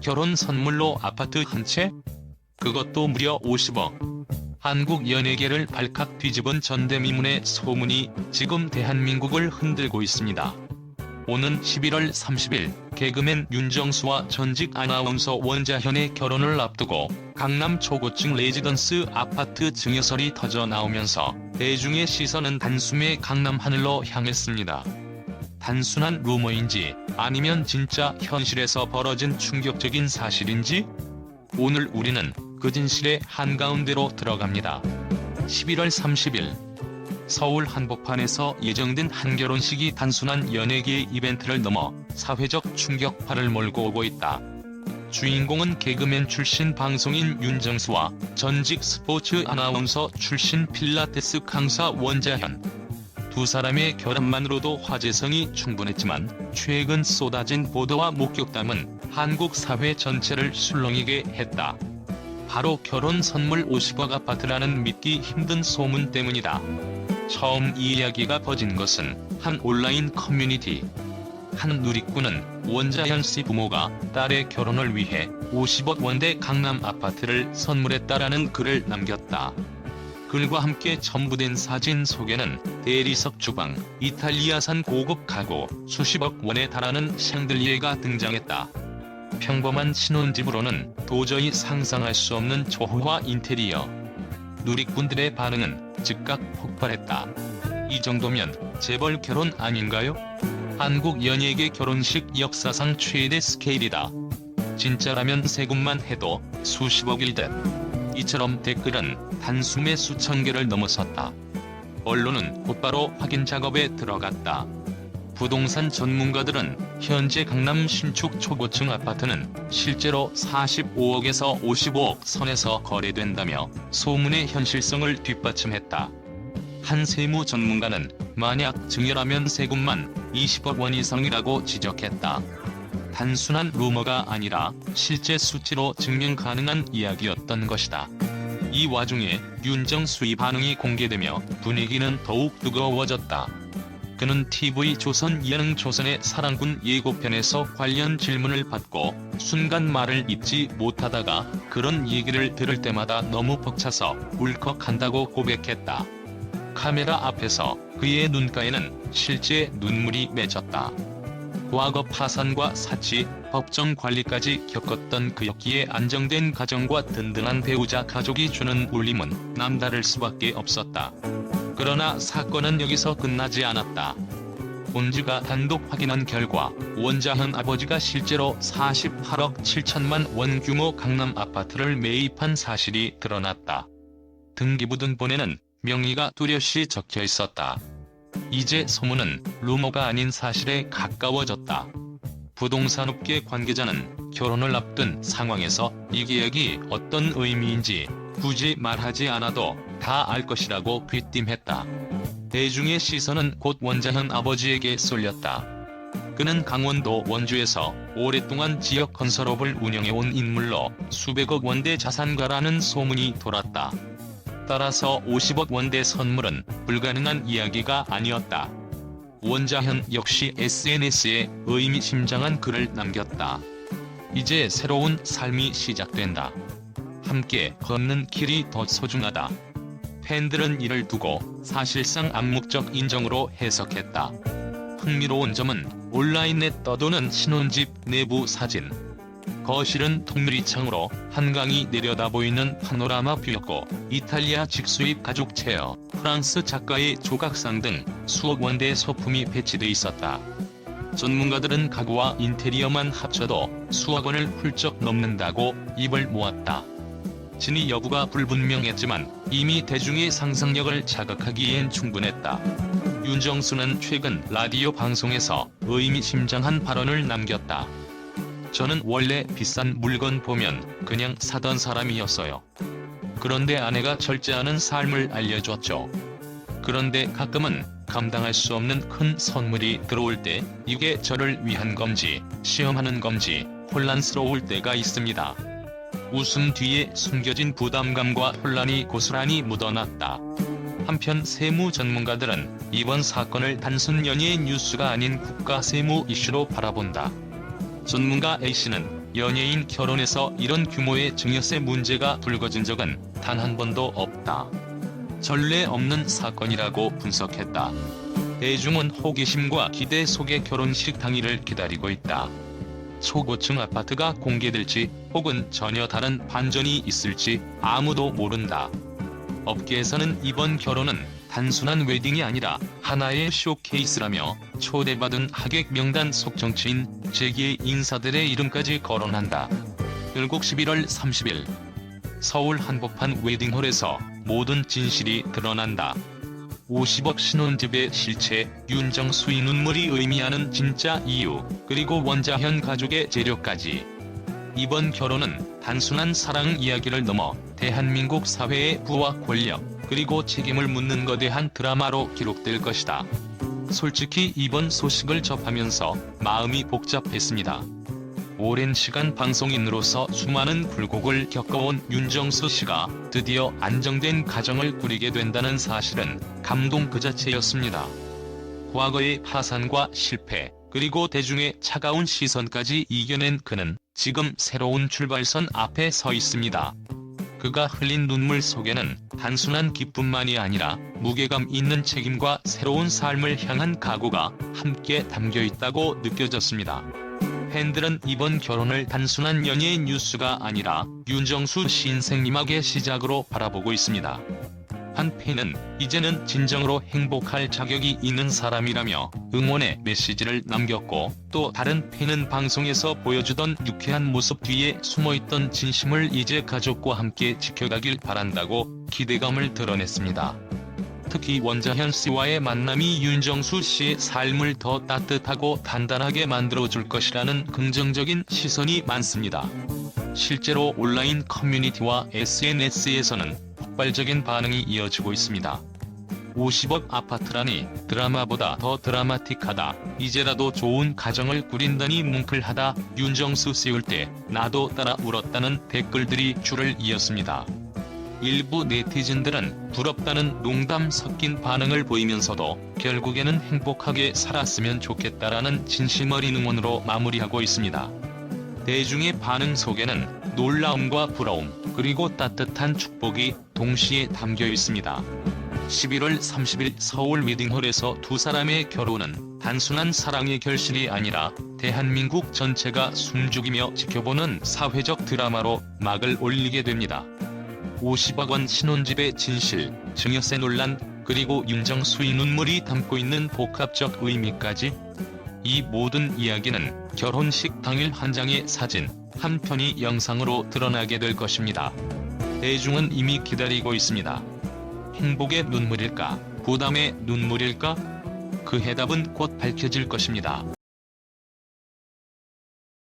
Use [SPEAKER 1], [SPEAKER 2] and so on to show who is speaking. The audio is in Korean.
[SPEAKER 1] 결혼 선물로 아파트 한 채? 그것도 무려 50억. 한국 연예계를 발칵 뒤집은 전대미문의 소문이 지금 대한민국을 흔들고 있습니다. 오는 11월 30일 개그맨 윤정수와 전직 아나운서 원자현의 결혼을 앞두고 강남 초고층 레지던스 아파트 증여설이 터져 나오면서 대중의 시선은 단숨에 강남 하늘로 향했습니다. 단순한 루머인지 아니면 진짜 현실에서 벌어진 충격적인 사실인지 오늘 우리는 그 진실의 한가운데로 들어갑니다. 11월 30일 서울 한복판에서 예정된 한 결혼식이 단순한 연예계의 이벤트를 넘어 사회적 충격파를 몰고 오고 있다. 주인공은 개그맨 출신 방송인 윤정수와 전직 스포츠 아나운서 출신 필라테스 강사 원자현. 두 사람의 결합만으로도 화제성이 충분했지만 최근 쏟아진 보도와 목격담은 한국 사회 전체를 술렁이게 했다. 바로 결혼 선물 50억 아파트라는 믿기 힘든 소문 때문이다. 처음 이 이야기가 퍼진 것은 한 온라인 커뮤니티. 한 누리꾼은 원자현 씨 부모가 딸의 결혼을 위해 50억 원대 강남 아파트를 선물했다라는 글을 남겼다. 글과 함께 첨부된 사진 속에는 대리석 주방, 이탈리아산 고급 가구, 수십억 원에 달하는 샹들리에가 등장했다. 평범한 신혼집으로는 도저히 상상할 수 없는 초호화 인테리어. 누리꾼들의 반응은 즉각 폭발했다. 이 정도면 재벌 결혼 아닌가요? 한국 연예계 결혼식 역사상 최대 스케일이다. 진짜라면 세금만 해도 수십억일 듯. 이처럼 댓글은 단숨에 수천 개를 넘어섰다. 언론은 곧바로 확인 작업에 들어갔다. 부동산 전문가들은 현재 강남 신축 초고층 아파트는 실제로 45억에서 55억 선에서 거래된다며 소문의 현실성을 뒷받침했다. 한 세무 전문가는 만약 증여라면 세금만 20억 원 이상이라고 지적했다. 단순한 루머가 아니라 실제 수치로 증명 가능한 이야기였던 것이다. 이 와중에 윤정수의 반응이 공개되며 분위기는 더욱 뜨거워졌다. 그는 TV 조선 예능 조선의 사랑꾼 예고편에서 관련 질문을 받고 순간 말을 잇지 못하다가 그런 얘기를 들을 때마다 너무 벅차서 울컥한다고 고백했다. 카메라 앞에서 그의 눈가에는 실제 눈물이 맺혔다. 과거 파산과 사치, 법정 관리까지 겪었던 그였기에 안정된 가정과 든든한 배우자 가족이 주는 울림은 남다를 수밖에 없었다. 그러나 사건은 여기서 끝나지 않았다. 본지가 단독 확인한 결과 원자현 아버지가 실제로 48억 7천만 원 규모 강남 아파트를 매입한 사실이 드러났다. 등기부등본에는 명의가 뚜렷이 적혀 있었다. 이제 소문은 루머가 아닌 사실에 가까워졌다. 부동산업계 관계자는 결혼을 앞둔 상황에서 이 계약이 어떤 의미인지 굳이 말하지 않아도 다 알 것이라고 귀띔했다. 대중의 시선은 곧 원자현 아버지에게 쏠렸다. 그는 강원도 원주에서 오랫동안 지역 건설업을 운영해온 인물로 수백억 원대 자산가라는 소문이 돌았다. 따라서 50억 원대 선물은 불가능한 이야기가 아니었다. 원자현 역시 SNS에 의미심장한 글을 남겼다. 이제 새로운 삶이 시작된다. 함께 걷는 길이 더 소중하다. 팬들은 이를 두고 사실상 암묵적 인정으로 해석했다. 흥미로운 점은 온라인에 떠도는 신혼집 내부 사진. 거실은 통유리 창으로 한강이 내려다보이는 파노라마 뷰였고 이탈리아 직수입 가죽 체어, 프랑스 작가의 조각상 등 수억 원대 소품이 배치돼 있었다. 전문가들은 가구와 인테리어만 합쳐도 수억 원을 훌쩍 넘는다고 입을 모았다. 진위 여부가 불분명했지만 이미 대중의 상상력을 자극하기엔 충분했다. 윤정수는 최근 라디오 방송에서 의미심장한 발언을 남겼다. 저는 원래 비싼 물건 보면 그냥 사던 사람이었어요. 그런데 아내가 절제하는 삶을 알려줬죠. 그런데 가끔은 감당할 수 없는 큰 선물이 들어올 때 이게 저를 위한 건지 시험하는 건지 혼란스러울 때가 있습니다. 웃음 뒤에 숨겨진 부담감과 혼란이 고스란히 묻어났다. 한편 세무 전문가들은 이번 사건을 단순 연예인 뉴스가 아닌 국가 세무 이슈로 바라본다. 전문가 A씨는 연예인 결혼에서 이런 규모의 증여세 문제가 불거진 적은 단 한 번도 없다. 전례 없는 사건이라고 분석했다. 대중은 호기심과 기대 속에 결혼식 당일을 기다리고 있다. 초고층 아파트가 공개될지 혹은 전혀 다른 반전이 있을지 아무도 모른다. 업계에서는 이번 결혼은 단순한 웨딩이 아니라 하나의 쇼케이스라며 초대받은 하객 명단 속 정치인 재기의 인사들의 이름까지 거론한다. 결국 11월 30일 서울 한복판 웨딩홀에서 모든 진실이 드러난다. 50억 신혼집의 실체, 윤정수의 눈물이 의미하는 진짜 이유, 그리고 원자현 가족의 재료까지. 이번 결혼은 단순한 사랑 이야기를 넘어 대한민국 사회의 부와 권력, 그리고 책임을 묻는 거대한 드라마로 기록될 것이다. 솔직히 이번 소식을 접하면서 마음이 복잡했습니다. 오랜 시간 방송인으로서 수많은 굴곡을 겪어온 윤정수 씨가 드디어 안정된 가정을 꾸리게 된다는 사실은 감동 그 자체였습니다. 과거의 파산과 실패, 그리고 대중의 차가운 시선까지 이겨낸 그는 지금 새로운 출발선 앞에 서 있습니다. 그가 흘린 눈물 속에는 단순한 기쁨만이 아니라 무게감 있는 책임과 새로운 삶을 향한 각오가 함께 담겨 있다고 느껴졌습니다. 팬들은 이번 결혼을 단순한 연예의 뉴스가 아니라 윤정수 신생림학의 시작으로 바라보고 있습니다. 한 팬은 이제는 진정으로 행복할 자격이 있는 사람이라며 응원의 메시지를 남겼고 또 다른 팬은 방송에서 보여주던 유쾌한 모습 뒤에 숨어있던 진심을 이제 가족과 함께 지켜가길 바란다고 기대감을 드러냈습니다. 특히 원자현 씨와의 만남이 윤정수 씨의 삶을 더 따뜻하고 단단하게 만들어줄 것이라는 긍정적인 시선이 많습니다. 실제로 온라인 커뮤니티와 SNS에서는 폭발적인 반응이 이어지고 있습니다. 50억 아파트라니 드라마보다 더 드라마틱하다. 이제라도 좋은 가정을 꾸린다니 뭉클하다. 윤정수 씌울 때 나도 따라 울었다는 댓글들이 줄을 이었습니다. 일부 네티즌들은 부럽다는 농담 섞인 반응을 보이면서도 결국에는 행복하게 살았으면 좋겠다라는 진심 어린 응원으로 마무리하고 있습니다. 대중의 반응 속에는 놀라움과 부러움, 그리고 따뜻한 축복이 동시에 담겨 있습니다. 11월 30일 서울 웨딩홀에서 두 사람의 결혼은 단순한 사랑의 결실이 아니라 대한민국 전체가 숨죽이며 지켜보는 사회적 드라마로 막을 올리게 됩니다. 50억 원 신혼집의 진실, 증여세 논란, 그리고 윤정수의 눈물이 담고 있는 복합적 의미까지 이 모든 이야기는 결혼식 당일 한 장의 사진, 한 편이 영상으로 드러나게 될 것입니다. 대중은 이미 기다리고 있습니다. 행복의 눈물일까? 부담의 눈물일까? 그 해답은 곧 밝혀질 것입니다.